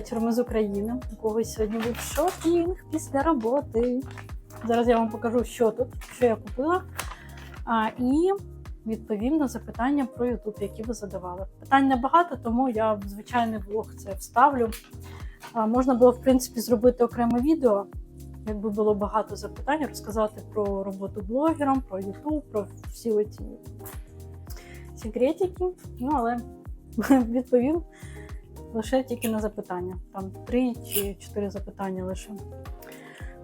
Вечір, з України. У когось сьогодні був шопінг після роботи. Зараз я вам покажу, що тут, що я купила. А, і відповім на запитання про YouTube, які ви задавали. Питань небагато, тому я в звичайний влог це вставлю. А, можна було, в принципі, зробити окреме відео, якби було багато запитань, розказати про роботу блогером, про YouTube, про всі оці секретики. Ну, але відповім лише тільки на запитання. Там три чи чотири запитання лише.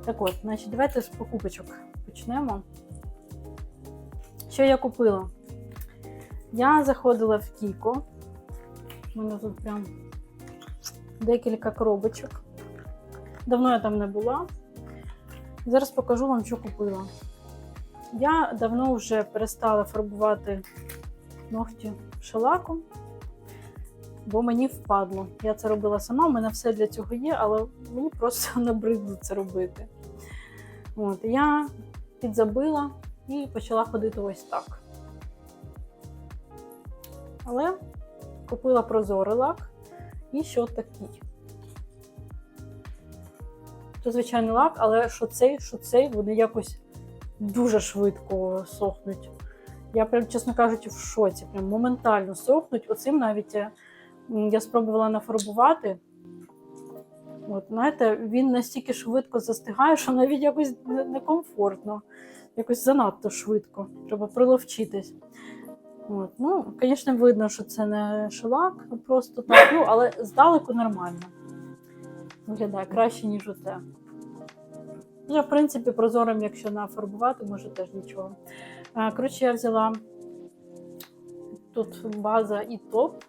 Так от, значить, давайте з покупочок почнемо. Що я купила? Я заходила в Кіко. У мене тут прям декілька коробочок. Давно я там не була. Зараз покажу вам, що купила. Я давно вже перестала фарбувати ногті шелаком бо мені впадло. Я це робила сама, у мене все для цього є, але мені просто набридло це робити. От, Я підзабила і почала ходити ось так. Але купила прозорий лак і що такий. Це звичайний лак, але що цей, що цей, вони якось дуже швидко сохнуть. Я прям, чесно кажучи, в шоці. Прям моментально сохнуть. Оцим навіть я спробувала нафарбувати. От, знаєте, він настільки швидко застигає, що навіть якось некомфортно, якось занадто швидко. Треба приловчитись. От, ну, звісно, видно, що це не шелак, просто так, ну, але здалеку нормально. Виглядає краще, ніж оце. Вже, в принципі, прозорим, якщо нафарбувати, може теж нічого. Коротше, я взяла тут база і топ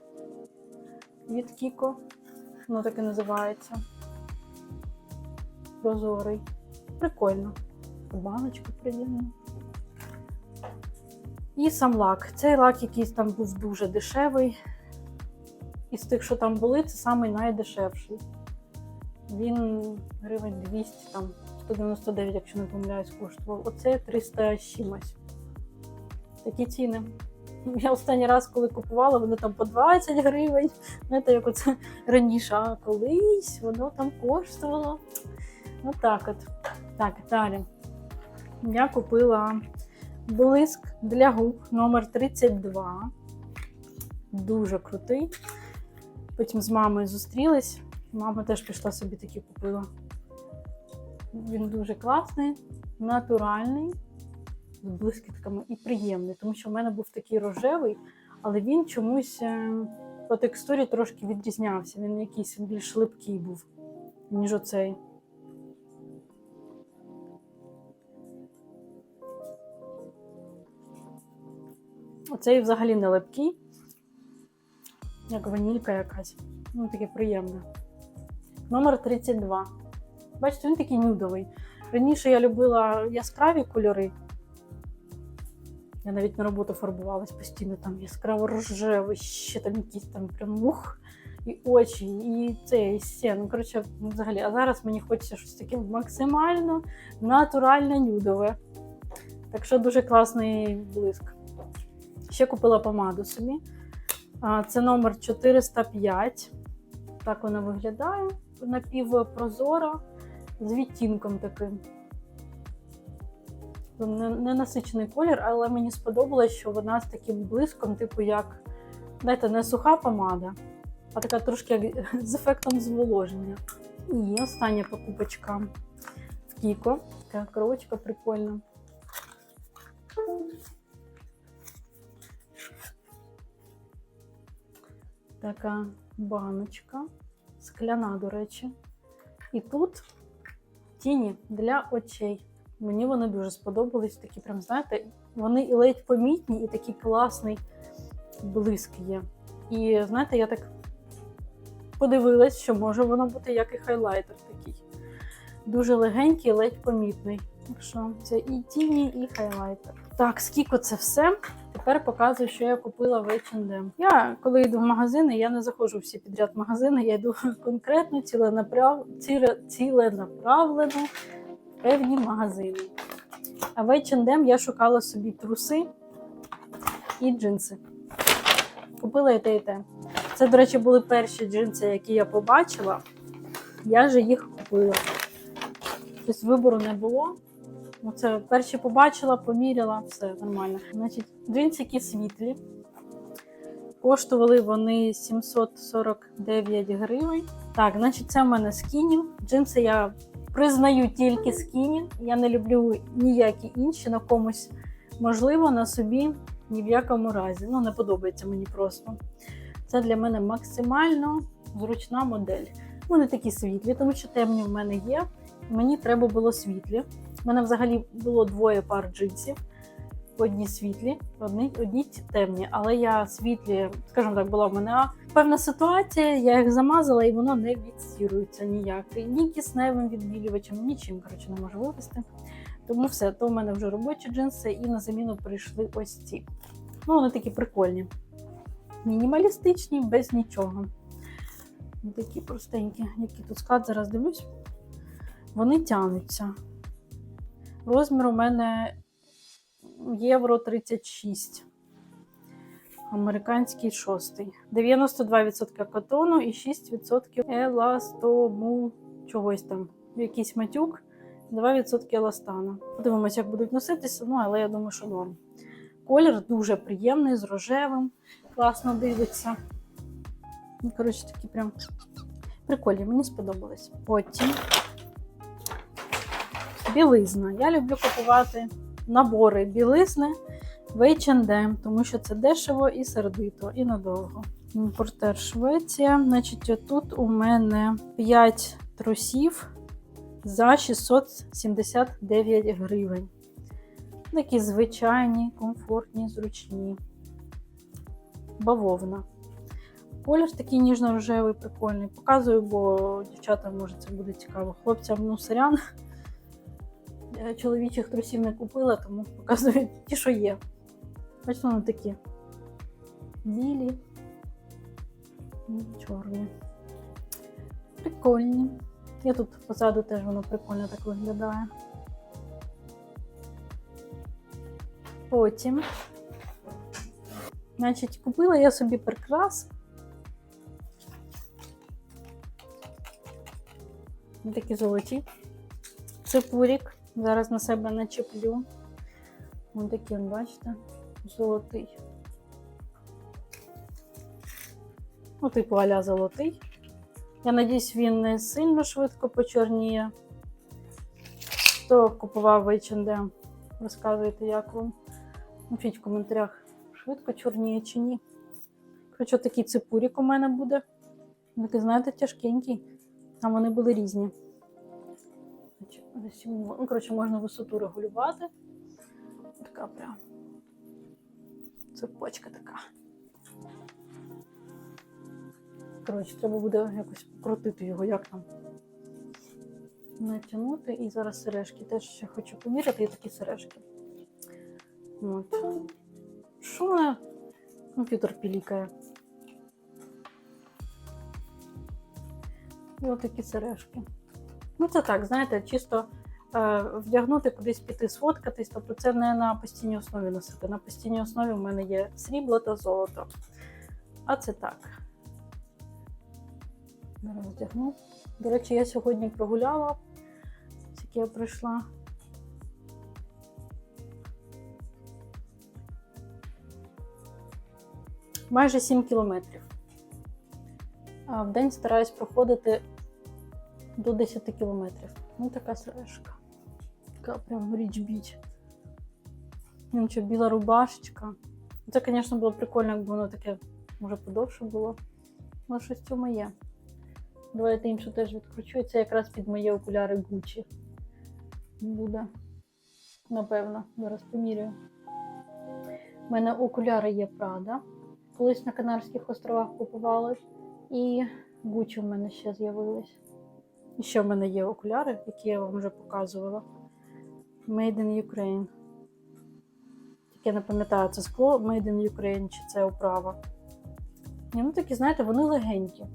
від Кіко. Воно так і називається. Прозорий. Прикольно. Баночка приємна. І сам лак. Цей лак якийсь там був дуже дешевий. Із тих, що там були, це самий найдешевший. Він гривень 200, там 199, якщо не помиляюсь, коштував. Оце 300 з чимось. Такі ціни. Я останній раз, коли купувала, вони там по 20 гривень. Знаєте, як оце раніше, а колись воно там коштувало. Ну так от. Так, далі. Я купила блиск для губ номер 32. Дуже крутий. Потім з мамою зустрілись. Мама теж пішла собі такі купила. Він дуже класний, натуральний блискітками і приємний, тому що в мене був такий рожевий, але він чомусь е, по текстурі трошки відрізнявся. Він якийсь більш липкий був, ніж оцей. Оцей взагалі не липкий, як ванілька якась. Ну, таке приємне. Номер 32. Бачите, він такий нюдовий. Раніше я любила яскраві кольори. Я навіть на роботу фарбувалась постійно, там яскраво рожевий, ще там якісь там прям мух, і очі, і це, і все. Ну, коротше, взагалі, а зараз мені хочеться щось таке максимально натуральне нюдове. Так що дуже класний блиск. Ще купила помаду собі. Це номер 405. Так вона виглядає. Напівпрозора, з відтінком таким. Не, не колір, але мені сподобалось, що вона з таким блиском, типу, як, знаєте, не суха помада, а така трошки як з ефектом зволоження. І остання покупочка в Кіко. Така коробочка прикольна. Така баночка, скляна, до речі. І тут тіні для очей. Мені вони дуже сподобались. Такі, прям, знаєте, вони і ледь помітні, і такий класний блиск є. І знаєте, я так подивилась, що може воно бути як і хайлайтер такий. Дуже легенький, ледь помітний. Так що це і тіні, і хайлайтер. Так, скільки це все. Тепер показую, що я купила в H&M. Я коли йду в магазини, я не заходжу всі підряд магазини, я йду конкретно ціленаправ... ціле... ціленаправлено певні магазини. А в H&M я шукала собі труси і джинси. Купила і те, і те. Це, до речі, були перші джинси, які я побачила. Я же їх купила. Тобто вибору не було. Ну, це перші побачила, поміряла, все нормально. Значить, джинсики світлі. Коштували вони 749 гривень. Так, значить, це в мене скіні. Джинси я признаю тільки скіні. Я не люблю ніякі інші на комусь. Можливо, на собі ні в якому разі. Ну, не подобається мені просто. Це для мене максимально зручна модель. Вони такі світлі, тому що темні в мене є. Мені треба було світлі. У мене взагалі було двоє пар джинсів. Одні світлі, одні, одні темні. Але я світлі, скажімо так, була в мене певна ситуація, я їх замазала і воно не відстірується ніяк. Ні кисневим відбілювачем, нічим коротше, не можу вивести. Тому все, то в мене вже робочі джинси, і на заміну прийшли ось ці. Ну, вони такі прикольні. Мінімалістичні, без нічого. Такі простенькі, які тут склад, зараз дивлюсь. Вони тянуться. Розмір у мене євро 36. Американський шостий. 92% котону і 6% еластому чогось там. Якийсь матюк, 2% еластану. Подивимося, як будуть носитися, ну, але я думаю, що норм. Колір дуже приємний, з рожевим, класно дивиться. Ну, коротше, такі прям прикольні, мені сподобались. Потім білизна. Я люблю купувати набори білизни в H&M, тому що це дешево і сердито, і надовго. Імпортер Швеція. Значить, тут у мене 5 трусів за 679 гривень. Такі звичайні, комфортні, зручні. Бавовна. Колір такий ніжно-рожевий, прикольний. Показую, бо дівчатам може це буде цікаво. Хлопцям ну сорян. Я чоловічих трусів не купила, тому показую ті, що є. Бачите, вони такі білі і чорні. Прикольні. Я тут позаду теж воно прикольно так виглядає. Потім, значить, купила я собі прикрас. Такі золоті. Це пурік. Зараз на себе начеплю. Ось такий, бачите, золотий. Ну, типу аля золотий. Я надіюсь, він не сильно швидко почорніє. Хто купував в H&M, розказуйте, як вам. Напишіть в коментарях, швидко чорніє чи ні. Коротше, такий ципурік у мене буде. Такий, знаєте, тяжкенький. Там вони були різні. Ну, коротше, можна висоту регулювати. Така прям цепочка така. Коротше, треба буде якось покрутити його, як там. Натягнути. І зараз сережки. Теж ще хочу поміряти і такі сережки. От. Що мене комп'ютер пілікає? І от такі сережки. Ну, це так, знаєте, чисто е, вдягнути, кудись піти, сфоткатись, тобто це не на постійній основі носити. На постійній основі в мене є срібло та золото. А це так. Зараз вдягну. До речі, я сьогодні прогуляла, тільки я прийшла. Майже 7 кілометрів. В день стараюсь проходити до 10 кілометрів. Ну, така сережка. Така прям річ біч. Ну, що, біла рубашечка. Це, звісно, було прикольно, якби воно таке, може, подовше було. Але щось в цьому є. Давайте іншу теж відкручу. Це якраз під мої окуляри Gucci. Буде. Напевно, зараз поміряю. У мене окуляри є Prada. Колись на Канарських островах купували. І Gucci в мене ще з'явились. І ще в мене є окуляри, які я вам вже показувала. Made in Ukraine. Тільки я не пам'ятаю, це скло Made in Ukraine чи це оправа. Ні, ну такі, знаєте, вони легенькі.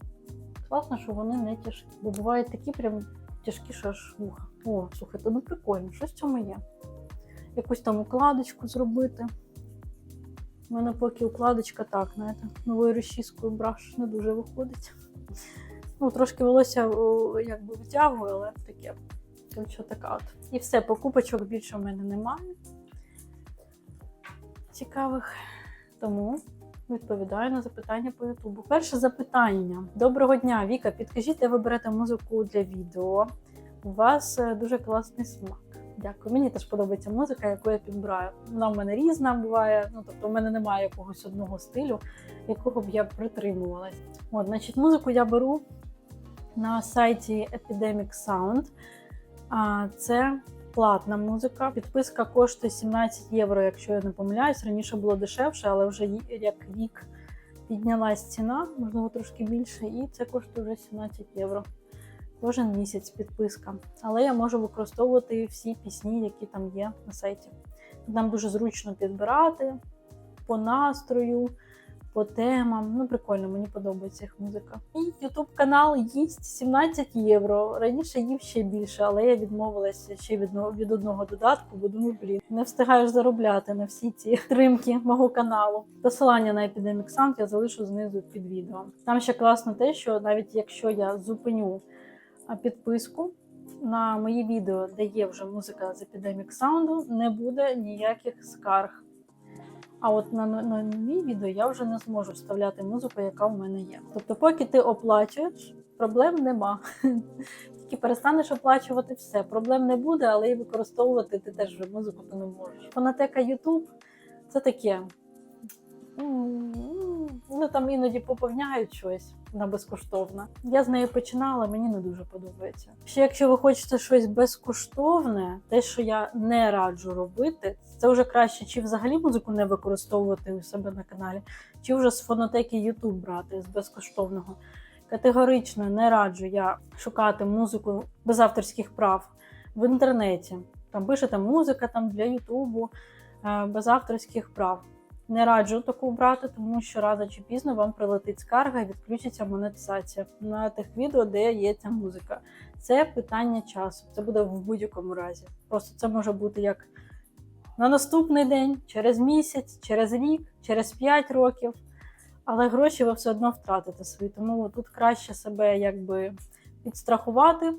Класно, що вони не тяжкі. Бо бувають такі прям тяжкі, що аж вуха. О, слухайте, ну прикольно, що в цьому є. Якусь там укладочку зробити. У мене поки укладочка так, знаєте, новою розчіскою браш не дуже виходить. Ну, трошки волосся якби витягую, але таке. Коротше, така от. І все, покупочок більше в мене немає. Цікавих. Тому відповідаю на запитання по Ютубу. Перше запитання. Доброго дня, Віка. Підкажіть, де ви берете музику для відео? У вас е, дуже класний смак. Дякую. Мені теж подобається музика, яку я підбираю. Вона в мене різна буває. Ну тобто, в мене немає якогось одного стилю, якого б я притримувалась. От, значить, музику я беру на сайті Epidemic Sound. Це платна музика. Підписка коштує 17 євро, якщо я не помиляюсь. Раніше було дешевше, але вже як рік піднялась ціна, можливо, трошки більше, і це коштує вже 17 євро. Кожен місяць підписка. Але я можу використовувати всі пісні, які там є на сайті. Нам дуже зручно підбирати по настрою, по темам. Ну, прикольно, мені подобається їх музика. І YouTube канал їсть 17 євро. Раніше їв ще більше, але я відмовилася ще від, від одного додатку, бо думаю, блін, не встигаєш заробляти на всі ці тримки мого каналу. Посилання на Epidemic Sound я залишу знизу під відео. Там ще класно те, що навіть якщо я зупиню підписку. На мої відео, де є вже музика з Epidemic Sound, не буде ніяких скарг. А от на, на, на мій відео я вже не зможу вставляти музику, яка в мене є. Тобто, поки ти оплачуєш, проблем нема. Тільки перестанеш оплачувати все. Проблем не буде, але і використовувати ти теж вже музику ти не можеш. Фонотека YouTube це таке. Ну там іноді поповняють щось на безкоштовне. Я з нею починала, мені не дуже подобається. Ще якщо ви хочете щось безкоштовне, те, що я не раджу робити, це вже краще чи взагалі музику не використовувати у себе на каналі, чи вже з фонотеки YouTube брати з безкоштовного. Категорично не раджу я шукати музику без авторських прав в інтернеті. Там пишете музика там для Ютубу е, без авторських прав. Не раджу таку брати, тому що рано чи пізно вам прилетить скарга і відключиться монетизація на тих відео, де є ця музика. Це питання часу. Це буде в будь-якому разі. Просто це може бути як на наступний день, через місяць, через рік, через 5 років. Але гроші ви все одно втратите свої. Тому тут краще себе якби підстрахувати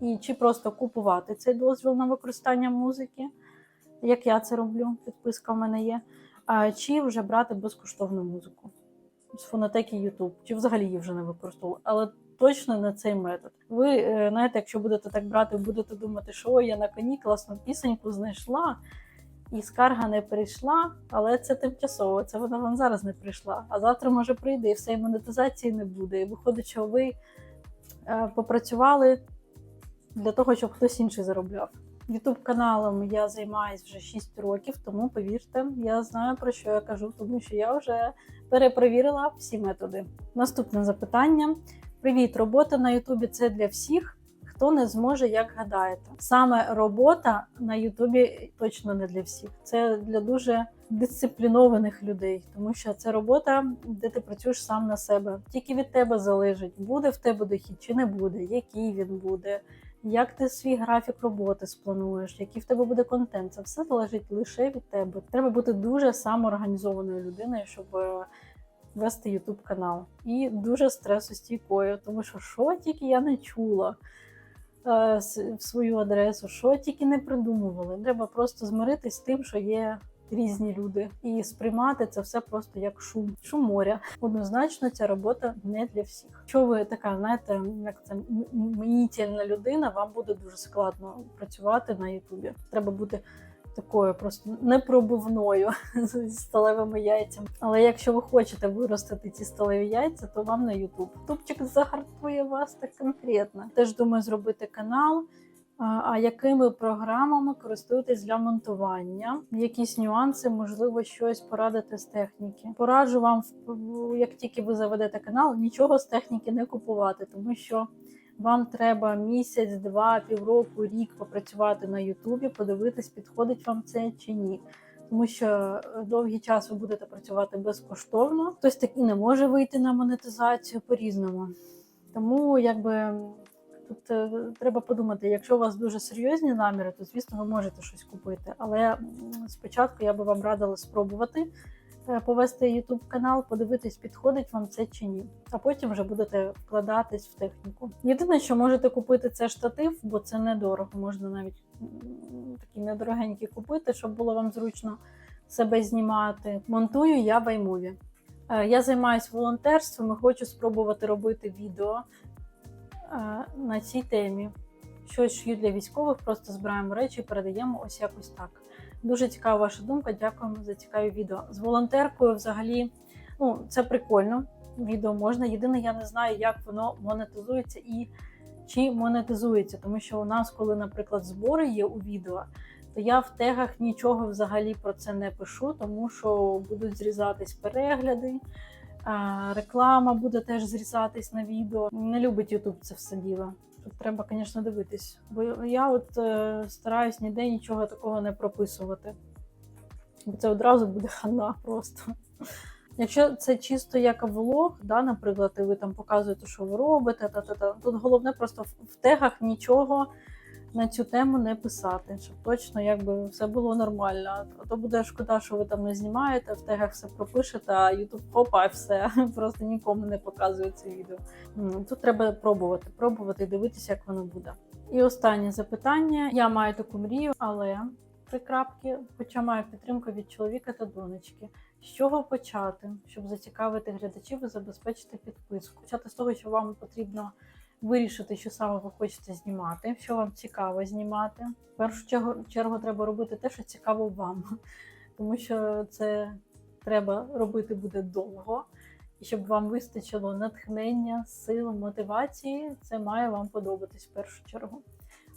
і чи просто купувати цей дозвіл на використання музики, як я це роблю, підписка в мене є чи вже брати безкоштовну музику з фонотеки YouTube, чи взагалі її вже не використовувати. Але точно не цей метод. Ви е, знаєте, якщо будете так брати, будете думати, що ой, я на коні класну пісеньку знайшла. І скарга не прийшла, але це тимчасово. Це вона вам зараз не прийшла. А завтра може прийде, і все і монетизації не буде. І виходить, що ви е, попрацювали для того, щоб хтось інший заробляв. Ютуб каналом я займаюся вже 6 років, тому повірте, я знаю про що я кажу, тому що я вже перепровірила всі методи. Наступне запитання: привіт, робота на Ютубі це для всіх. Хто не зможе, як гадаєте? Саме робота на Ютубі точно не для всіх. Це для дуже дисциплінованих людей, тому що це робота, де ти працюєш сам на себе. Тільки від тебе залежить, буде в тебе дохід чи не буде, який він буде, як ти свій графік роботи сплануєш, який в тебе буде контент. Це все залежить лише від тебе. Треба бути дуже самоорганізованою людиною, щоб е, вести YouTube канал. І дуже стресостійкою, тому що що тільки я не чула е, в свою адресу, що тільки не придумували. Треба просто змиритись з тим, що є. Різні люди і сприймати це все просто як шум, шум моря. Однозначно, ця робота не для всіх. Якщо ви така, знаєте, як це м- м- людина, вам буде дуже складно працювати на Ютубі. Треба бути такою просто непробивною зі сталевими яйцями. Але якщо ви хочете виростити ці сталеві яйця, то вам на Ютуб. Тубчик загартує вас так конкретно. Теж думаю зробити канал. А якими програмами користуєтесь для монтування? Якісь нюанси, можливо, щось порадити з техніки. Пораджу вам, як тільки ви заведете канал, нічого з техніки не купувати, тому що вам треба місяць, два, півроку, рік попрацювати на Ютубі, подивитись, підходить вам це чи ні. Тому що е, довгий час ви будете працювати безкоштовно. Хтось так і не може вийти на монетизацію по-різному. Тому якби тут е, треба подумати, якщо у вас дуже серйозні наміри, то звісно ви можете щось купити. Але спочатку я би вам радила спробувати е, повести YouTube канал, подивитись, підходить вам це чи ні. А потім вже будете вкладатись в техніку. Єдине, що можете купити, це штатив, бо це недорого. Можна навіть м, такий недорогенький купити, щоб було вам зручно себе знімати. Монтую я в iMovie. Е, Я займаюся волонтерством і хочу спробувати робити відео на цій темі. Щось шью для військових, просто збираємо речі і передаємо ось якось так. Дуже цікава ваша думка. Дякуємо за цікаві відео. З волонтеркою взагалі ну, це прикольно. Відео можна. Єдине, я не знаю, як воно монетизується і чи монетизується. Тому що у нас, коли, наприклад, збори є у відео, то я в тегах нічого взагалі про це не пишу, тому що будуть зрізатись перегляди. Реклама буде теж зрізатись на відео. Не любить YouTube це все діло. Тут треба, звісно, дивитись. Бо я от е, стараюсь ніде нічого такого не прописувати. Бо це одразу буде хана просто. Якщо це чисто як влог, да, наприклад, і ви там показуєте, що ви робите, та-та-та, тут головне просто в тегах нічого на цю тему не писати, щоб точно якби все було нормально. А то буде шкода, що ви там не знімаєте, в тегах все пропишете, а YouTube і все. Просто нікому не показує це відео. Тут треба пробувати, пробувати і дивитися, як воно буде. І останнє запитання. Я маю таку мрію, але три крапки, хоча маю підтримку від чоловіка та донечки. З чого почати, щоб зацікавити глядачів і забезпечити підписку? Почати з того, що вам потрібно вирішити, що саме ви хочете знімати, що вам цікаво знімати. В першу чергу, треба робити те, що цікаво вам, тому що це треба робити буде довго. І щоб вам вистачило натхнення, сил, мотивації, це має вам подобатись в першу чергу.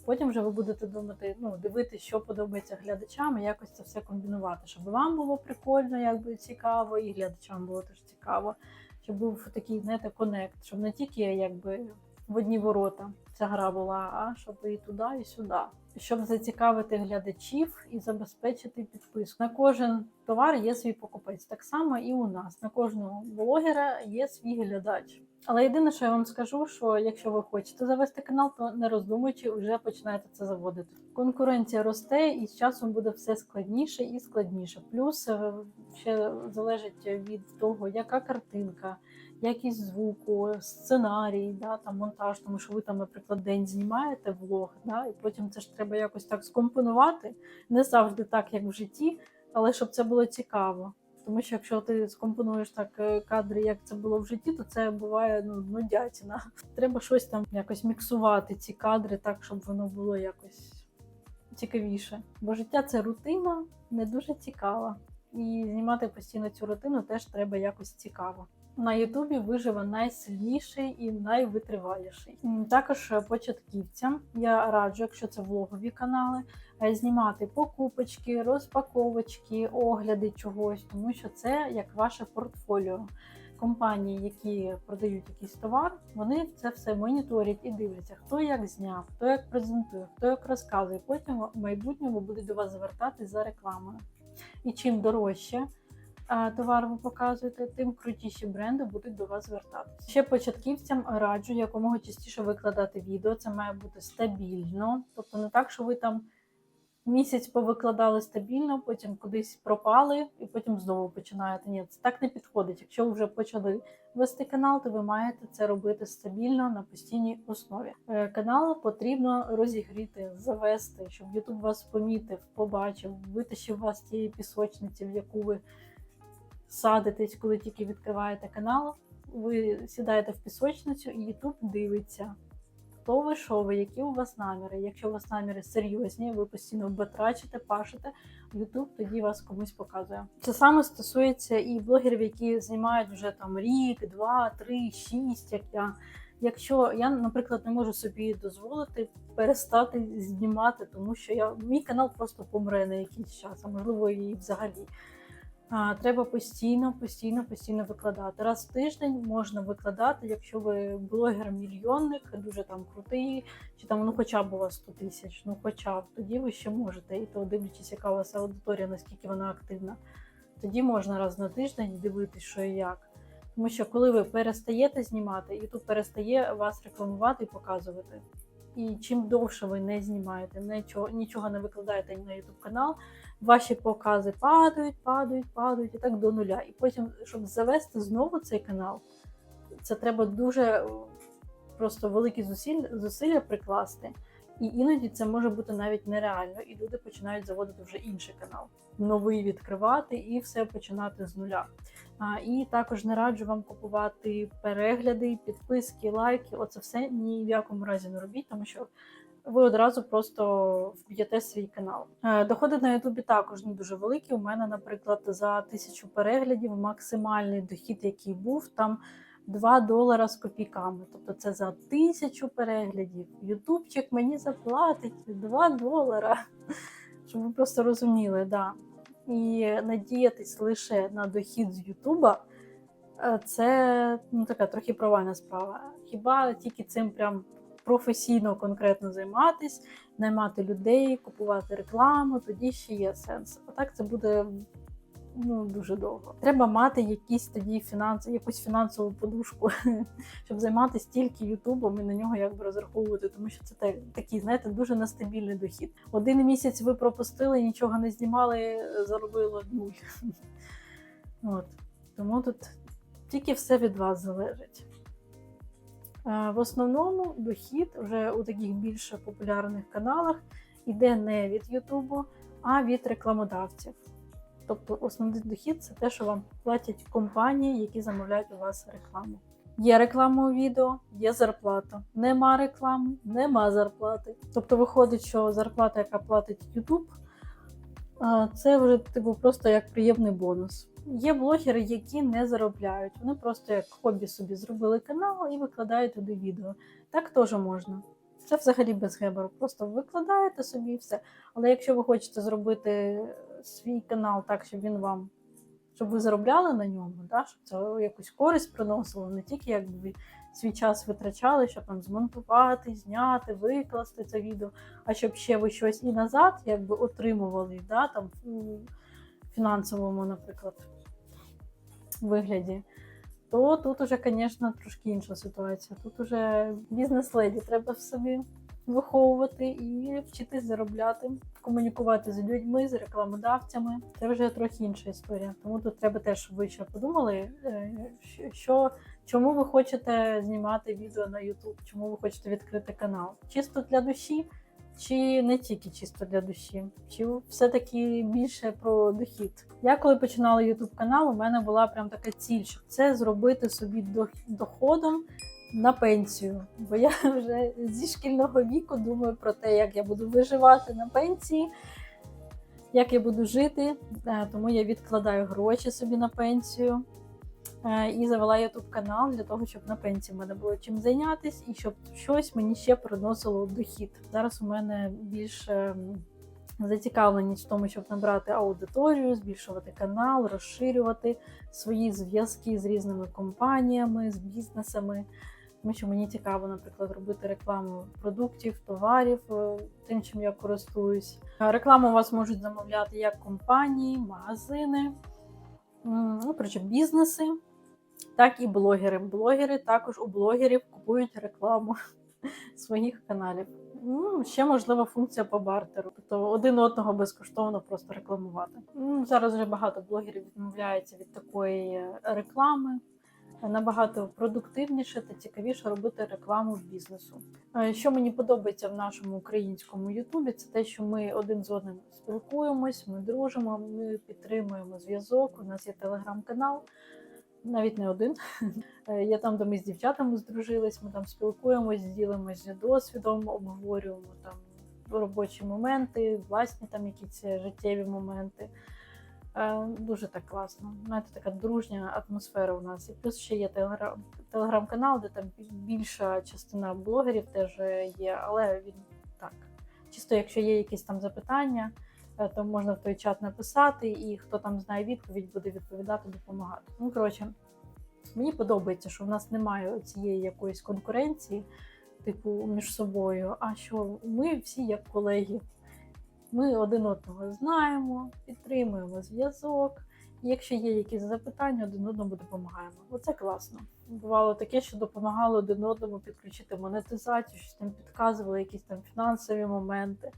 Потім вже ви будете думати, ну, дивитися, що подобається глядачам, і якось це все комбінувати, щоб вам було прикольно, якби цікаво, і глядачам було теж цікаво, щоб був такий знаєте, конект, щоб не тільки якби в одні ворота ця гра була, а щоб і туди, і сюди. Щоб зацікавити глядачів і забезпечити підписку. На кожен товар є свій покупець. Так само і у нас. На кожного блогера є свій глядач. Але єдине, що я вам скажу, що якщо ви хочете завести канал, то не роздумуючи, вже починаєте це заводити. Конкуренція росте, і з часом буде все складніше і складніше. Плюс е, ще залежить від того, яка картинка, якість звуку, сценарій, да, там монтаж, тому що ви там, наприклад, день знімаєте влог, да, і потім це ж треба якось так скомпонувати. Не завжди так, як в житті, але щоб це було цікаво. Тому що якщо ти скомпонуєш так е, кадри, як це було в житті, то це буває ну, нудятіна. Треба щось там якось міксувати ці кадри так, щоб воно було якось цікавіше. Бо життя це рутина, не дуже цікава. І знімати постійно цю рутину теж треба якось цікаво. На Ютубі виживе найсильніший і найвитриваліший. Також е, початківцям я раджу, якщо це влогові канали, е, знімати покупочки, розпаковочки, огляди чогось, тому що це як ваше портфоліо. Компанії, які продають якийсь товар, вони це все моніторять і дивляться, хто як зняв, хто як презентує, хто як розказує. Потім в майбутньому будуть до вас звертатись за рекламою. І чим дорожче товар ви показуєте, тим крутіші бренди будуть до вас звертатися. Ще початківцям раджу якомога частіше викладати відео. Це має бути стабільно, тобто не так, що ви там місяць повикладали стабільно, потім кудись пропали, і потім знову починаєте. Ні, це так не підходить. Якщо ви вже почали вести канал, то ви маєте це робити стабільно на постійній основі. Е, Канал потрібно розігріти, завести, щоб YouTube вас помітив, побачив, витащив вас тієї пісочниці, в яку ви садитесь, коли тільки відкриваєте канал. Ви сідаєте в пісочницю і YouTube дивиться. Хто ви, що ви, які у вас наміри? Якщо у вас наміри серйозні, ви постійно батрачите, пашете, YouTube тоді вас комусь показує. Це саме стосується і блогерів, які знімають вже там рік, два, три, шість, як я. Якщо я, наприклад, не можу собі дозволити перестати знімати, тому що я мій канал просто помре на якийсь час, а можливо і взагалі. Треба постійно, постійно, постійно викладати. Раз в тиждень можна викладати, якщо ви блогер-мільйонник, дуже там крутий, чи там ну хоча б у вас 100 тисяч, ну хоча б тоді ви ще можете. І то дивлячись, яка у вас аудиторія, наскільки вона активна. Тоді можна раз на тиждень дивитись, що і як. Тому що коли ви перестаєте знімати, YouTube перестає вас рекламувати і показувати. І чим довше ви не знімаєте, нічого, нічого не викладаєте на YouTube канал, ваші покази падають, падають, падають і так до нуля. І потім, щоб завести знову цей канал, це треба дуже просто великі зусиль, зусилля прикласти. І іноді це може бути навіть нереально, і люди починають заводити вже інший канал, новий відкривати і все починати з нуля. А, і також не раджу вам купувати перегляди, підписки, лайки. Оце все ні в якому разі не робіть, тому що ви одразу просто вб'єте свій канал. Е, Доходи на Ютубі також не дуже великі. У мене, наприклад, за тисячу переглядів максимальний дохід, який був, там 2 долара з копійками. Тобто це за тисячу переглядів. Ютубчик мені заплатить 2 долара. Щоб ви просто розуміли, да. І надіятись лише на дохід з Ютуба. е, Це ну, така трохи провальна справа. Хіба тільки цим прям професійно конкретно займатись, наймати людей, купувати рекламу, тоді ще є сенс. А так це буде ну, дуже довго. Треба мати якісь тоді фінанс, якусь фінансову подушку, щоб займатися тільки Ютубом і на нього якби розраховувати, тому що це такий, знаєте, дуже нестабільний дохід. Один місяць ви пропустили, нічого не знімали, заробили нуль. От. Тому тут тільки все від вас залежить. Е, В основному дохід вже у таких більш популярних каналах іде не від Ютубу, а від рекламодавців. Тобто основний дохід це те, що вам платять компанії, які замовляють у вас рекламу. Є реклама у відео, є зарплата. Нема реклами, нема зарплати. Тобто виходить, що зарплата, яка платить YouTube, це вже типу просто як приємний бонус. Є блогери, які не заробляють. Вони просто як хобі собі зробили канал і викладають туди відео. Так теж можна. Це взагалі без геберу. Просто викладаєте собі все. Але якщо ви хочете зробити свій канал так, щоб він вам, щоб ви заробляли на ньому, да, щоб це якусь користь приносило, не тільки якби свій час витрачали, щоб там змонтувати, зняти, викласти це відео, а щоб ще ви щось і назад якби отримували, да, там у фінансовому, наприклад, вигляді. То тут уже, звісно, трошки інша ситуація. Тут уже бізнес-леді треба в собі виховувати і вчитись заробляти, комунікувати з людьми, з рекламодавцями. Це вже трохи інша історія. Тому тут треба теж, щоб ви ще подумали, е, що чому ви хочете знімати відео на YouTube, чому ви хочете відкрити канал. Чисто для душі. Чи не тільки чисто для душі, чи все-таки більше про дохід. Я коли починала YouTube канал, у мене була прям така ціль, щоб це зробити собі дох- доходом на пенсію. Бо я вже зі шкільного віку думаю про те, як я буду виживати на пенсії, як я буду жити. Е, Тому я відкладаю гроші собі на пенсію. Е, І завела YouTube канал для того, щоб на пенсії в мене було чим зайнятися і щоб щось мені ще приносило дохід. Зараз у мене більше зацікавленість в тому, щоб набрати аудиторію, збільшувати канал, розширювати свої зв'язки з різними компаніями, з бізнесами. Тому що мені цікаво, наприклад, робити рекламу продуктів, товарів, е, тим, чим я користуюсь. Рекламу у вас можуть замовляти як компанії, магазини, ну, коротше, бізнеси, так і блогери. Блогери також у блогерів купують рекламу своїх каналів. Ну, ще можлива функція по бартеру, тобто один одного безкоштовно просто рекламувати. Ну, зараз вже багато блогерів відмовляються від такої реклами. Набагато продуктивніше та цікавіше робити рекламу бізнесу. Е, Що мені подобається в нашому українському Ютубі, це те, що ми один з одним спілкуємось, ми дружимо, ми підтримуємо зв'язок. У нас є телеграм-канал, навіть не один. Е, Є там, де ми з дівчатами здружились, ми там спілкуємось, ділимося досвідом, обговорюємо там робочі моменти, власні там якісь життєві моменти. Е, Дуже так класно. Знаєте, така дружня атмосфера у нас. І плюс ще є телеграм, телеграм-канал, де там більша частина блогерів теж є, але він так. Чисто, якщо є якісь там запитання, е, то можна в той чат написати, і хто там знає відповідь, буде відповідати, допомагати. Ну, коротше, мені подобається, що в нас немає цієї якоїсь конкуренції, типу, між собою, а що ми всі як колеги. Ми один одного знаємо, підтримуємо зв'язок. Якщо є якісь запитання, один одному допомагаємо. Оце класно. Бувало таке, що допомагало один одному підключити монетизацію, щось там підказували, якісь там фінансові моменти.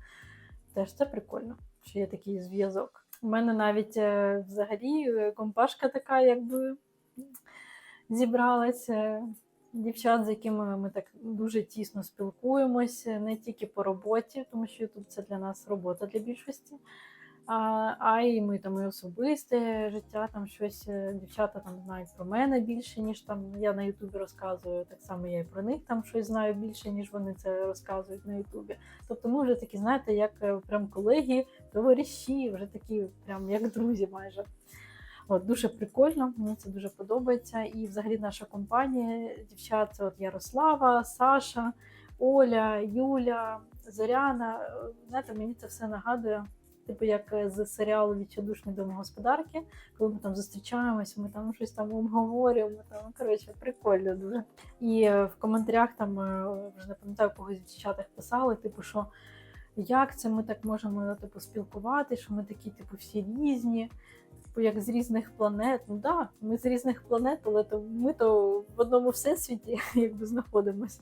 Теж це прикольно, що є такий зв'язок. У мене навіть е, взагалі е, компашка така, якби зібралася. Дівчат, з якими ми так дуже тісно спілкуємося, не тільки по роботі, тому що YouTube це для нас робота для більшості. А, а й ми там і особисте життя, там щось е, дівчата там знають про мене більше, ніж там я на Ютубі розказую. Так само я і про них там щось знаю більше, ніж вони це розказують на Ютубі. Тобто ми вже такі, знаєте, як е, прям колеги, товариші, вже такі, прям як друзі майже. От, дуже прикольно, мені це дуже подобається. І взагалі наша компанія, дівчат, от Ярослава, Саша, Оля, Юля, Зоряна. Е, Знаєте, мені це все нагадує, типу, як е, з серіалу Відчайдушні домогосподарки, коли ми там зустрічаємось, ми там щось там обговорюємо. Там, коротше, прикольно дуже. І е, в коментарях там вже не пам'ятаю, когось в дівчатах писали, типу, що як це ми так можемо типу, спілкуватися, що ми такі, типу, всі різні як з різних планет. Ну так, да, ми з різних планет, але то ми то в одному всесвіті якби знаходимося.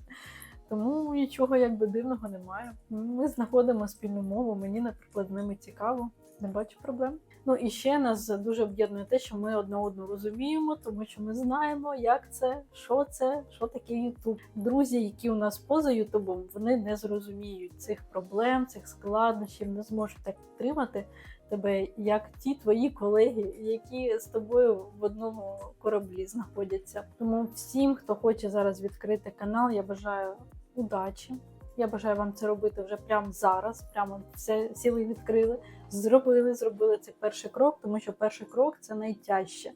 Тому нічого якби дивного немає. Ми знаходимо спільну мову, мені, наприклад, ними цікаво, не бачу проблем. Ну і ще нас дуже об'єднує те, що ми одне одну розуміємо, тому що ми знаємо, як це, що це, що таке Ютуб. Друзі, які у нас поза Ютубом, вони не зрозуміють цих проблем, цих складнощів, не зможуть так підтримати тебе, як ті твої колеги, які з тобою в одному кораблі знаходяться. Тому всім, хто хоче зараз відкрити канал, я бажаю удачі. Я бажаю вам це робити вже прямо зараз. Прямо все сіли відкрили. Зробили, зробили цей перший крок, тому що перший крок це найтяжче,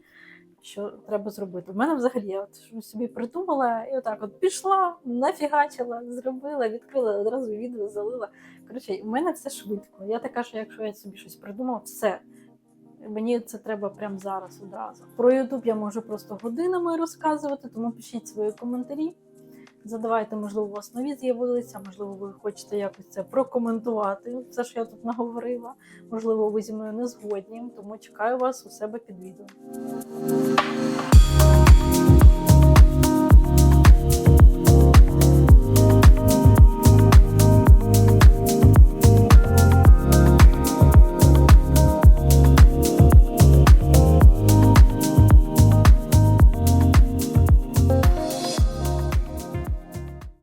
що треба зробити. У мене взагалі я от собі придумала і отак от пішла, нафігачила, зробила, відкрила, одразу відео залила. Коротше, у мене все швидко. Я така, що якщо я собі щось придумала, все. Мені це треба прямо зараз одразу. Про Ютуб я можу просто годинами розказувати, тому пишіть свої коментарі. Задавайте, можливо, у вас нові з'явилися, можливо, ви хочете якось це прокоментувати, все, що я тут наговорила. Можливо, ви зі мною не згодні, тому чекаю вас у себе під відео.